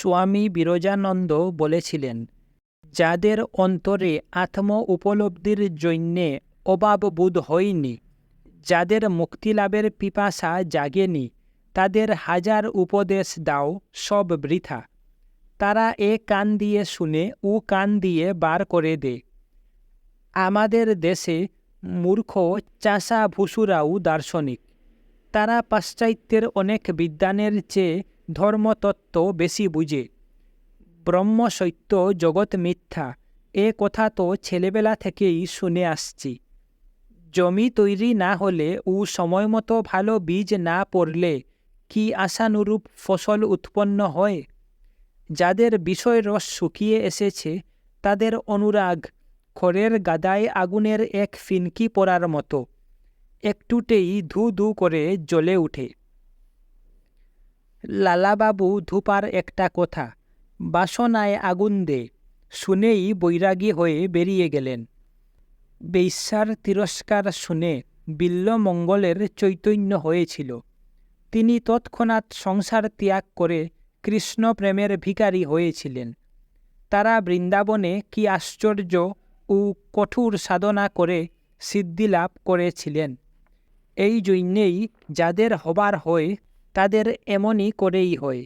স্বামী বিরজানন্দ বলেছিলেন, যাদের অন্তরে আত্ম উপলব্ধির জন্যে অভাববোধ হয়নি, যাদের মুক্তিলাভের পিপাসা জাগেনি, তাদের হাজার উপদেশ দাও, সব বৃথা। তারা এ কান দিয়ে শুনে ও কান দিয়ে বার করে দে। আমাদের দেশে মূর্খ চাষা ভুসুরাও দার্শনিক। তারা পাশ্চাত্যের অনেক বিদ্বানের চেয়ে ধর্মতত্ত্ব বেশি বুঝে। ব্রহ্ম সত্য জগৎ মিথ্যা, এ কথা তো ছেলেবেলা থেকেই শুনে আসছি। জমি তৈরি না হলে ও সময় মতো ভালো বীজ না পড়লে কি আশানুরূপ ফসল উৎপন্ন হয়? যাদের বিষয় রস শুকিয়ে এসেছে, তাদের অনুরাগ, খড়ের গাদায় আগুনের এক ফিনকি পড়ার মতো। একটুতেই ধু ধু করে জ্বলে উঠে। লালাবাবু ধুপার একটা কথা। বাসনায় আগুন দে, শুনেই বৈরাগী হয়ে বেরিয়ে গেলেন। বেশ্যার তিরস্কার শুনে বিল্লমঙ্গলের চৈতন্য হয়েছিল। তিনি তৎক্ষণাৎ সংসার ত্যাগ করে কৃষ্ণ প্রেমের ভিখারি হয়েছিলেন। তারা বৃন্দাবনে কি আশ্চর্য ও কঠোর সাধনা করে সিদ্ধিলাভ করেছিলেন। এই জন্যেই যাদের হবার হয় তাদের এমনই করেই হয়।